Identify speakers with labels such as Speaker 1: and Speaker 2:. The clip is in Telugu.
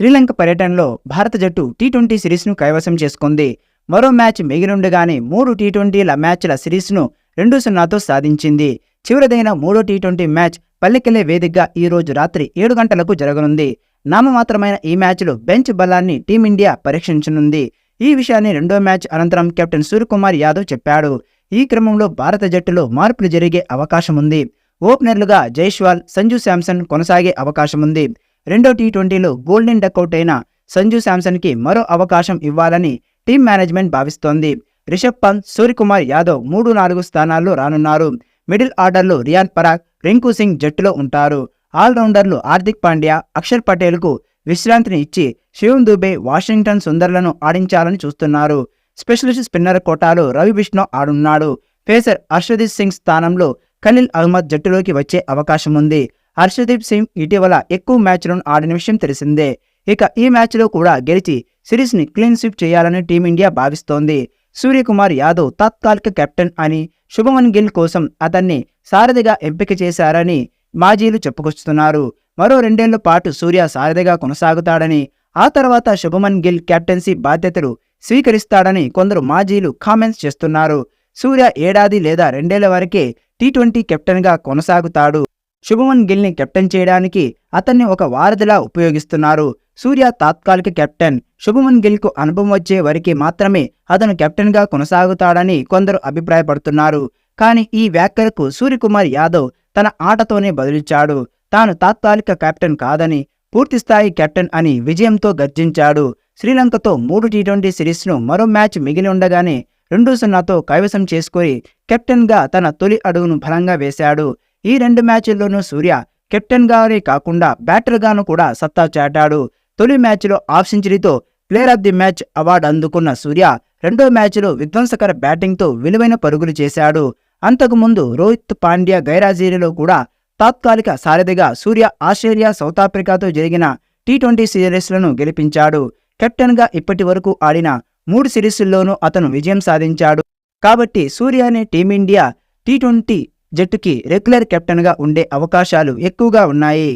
Speaker 1: శ్రీలంక పర్యటనలో భారత జట్టు టీ ట్వంటీ సిరీస్ను కైవసం చేసుకుంది. మరో మ్యాచ్ మిగిలిండగానే మూడు టీ ట్వంటీల మ్యాచ్ల సిరీస్ను రెండు సున్నాతో సాధించింది. చివరిదైన మూడో టీ ట్వంటీ మ్యాచ్ పల్లెకెళ్ళే వేదికగా ఈ రోజు రాత్రి ఏడు గంటలకు జరగనుంది. నామమాత్రమైన ఈ మ్యాచ్లో బెంచ్ బలాన్ని టీమిండియా పరీక్షించనుంది. ఈ విషయాన్ని రెండో మ్యాచ్ అనంతరం కెప్టెన్ సూర్యకుమార్ యాదవ్ చెప్పాడు. ఈ క్రమంలో భారత జట్టులో మార్పులు జరిగే అవకాశం ఉంది ఓపెనర్లుగా జైష్వాల్ సంజు శాంసన్ కొనసాగే అవకాశం ఉంది రెండో టీ ట్వంటీలో గోల్డెన్ డక్అవుట్ అయిన సంజు శాంసన్కి మరో అవకాశం ఇవ్వాలని టీం మేనేజ్మెంట్ భావిస్తోంది. రిషబ్ పంత్ సూర్యకుమార్ యాదవ్ మూడు నాలుగు స్థానాల్లో రానున్నారు. మిడిల్ ఆర్డర్లో రియాన్ పరాగ్ రింకు సింగ్ జట్టులో ఉంటారు. ఆల్రౌండర్లు హార్దిక్ పాండ్యా అక్షర్ పటేల్కు విశ్రాంతిని ఇచ్చి శివం దుబే వాషింగ్టన్ సుందర్లను ఆడించాలని చూస్తున్నారు. స్పెషలిస్ట్ స్పిన్నర్ కోటాలో రవి బిష్ణో ఆడున్నాడు. పేసర్ హర్షదీప్ సింగ్ స్థానంలో ఖలీల్ అహ్మద్ జట్టులోకి వచ్చే అవకాశం ఉంది హర్షదీప్ సింగ్ ఇటీవల ఎక్కువ మ్యాచ్లను ఆడిన విషయం తెలిసిందే. ఇక ఈ మ్యాచ్లో కూడా గెలిచి సిరీస్ని క్లీన్ స్వీప్ చేయాలని టీమిండియా భావిస్తోంది. సూర్యకుమార్ యాదవ్ తాత్కాలిక కెప్టెన్ అని శుభమన్ గిల్ కోసం అతన్ని సారథిగా ఎంపిక చేశారని మాజీలు చెప్పుకొస్తున్నారు. మరో రెండేళ్ళ పాటు సూర్య సారథిగా కొనసాగుతాడని ఆ తర్వాత శుభమన్ గిల్ కెప్టెన్సీ బాధ్యతలు స్వీకరిస్తాడని కొందరు మాజీలు కామెంట్స్ చేస్తున్నారు. సూర్య ఏడాది లేదా రెండేళ్ళ వరకే టీ ట్వంటీ కెప్టెన్గా కొనసాగుతాడు. శుభమన్ గిల్ని కెప్టెన్ చేయడానికి అతన్ని ఒక వారధిలా ఉపయోగిస్తున్నారు. సూర్య తాత్కాలిక కెప్టెన్. శుభమన్ గిల్కు అనుభవం వచ్చే వరకు మాత్రమే అతను కెప్టెన్గా కొనసాగుతాడని కొందరు అభిప్రాయపడుతున్నారు. కానీ ఈ వ్యాఖ్యలకు సూర్యకుమార్ యాదవ్ తన ఆటతోనే బదులిచ్చాడు. తాను తాత్కాలిక కెప్టెన్ కాదని పూర్తిస్థాయి కెప్టెన్ అని విజయంతో గర్జించాడు. శ్రీలంకతో మూడు టీ ట్వంటీ సిరీస్ను మరో మ్యాచ్ మిగిలి ఉండగానే రెండు సున్నాతో కైవసం చేసుకుని కెప్టెన్గా తన తొలి అడుగును బలంగా వేశాడు. ఈ రెండు మ్యాచ్ల్లోనూ సూర్య కెప్టెన్గానే కాకుండా బ్యాటర్గాను కూడా సత్తా చాటాడు. తొలి మ్యాచ్లో హాఫ్ సెంచరీతో player of the match award అందుకున్న సూర్య రెండో మ్యాచ్లో విధ్వంసకర బ్యాటింగ్తో విలువైన పరుగులు చేశాడు. అంతకుముందు రోహిత్ పాండ్యా గైరాజీరిలో కూడా తాత్కాలిక సారథిగా సూర్య ఆస్ట్రేలియా సౌత్ ఆఫ్రికాతో జరిగిన టీ ట్వంటీ సిరీస్లను గెలిపించాడు. కెప్టెన్గా ఇప్పటి వరకు ఆడిన మూడు సిరీస్ల్లోనూ అతను విజయం సాధించాడు. కాబట్టి సూర్య అనే టీమిండియా టీ ట్వంటీ జట్టుకి రెగ్యులర్ కెప్టెన్గా ఉండే అవకాశాలు ఎక్కువగా ఉన్నాయి.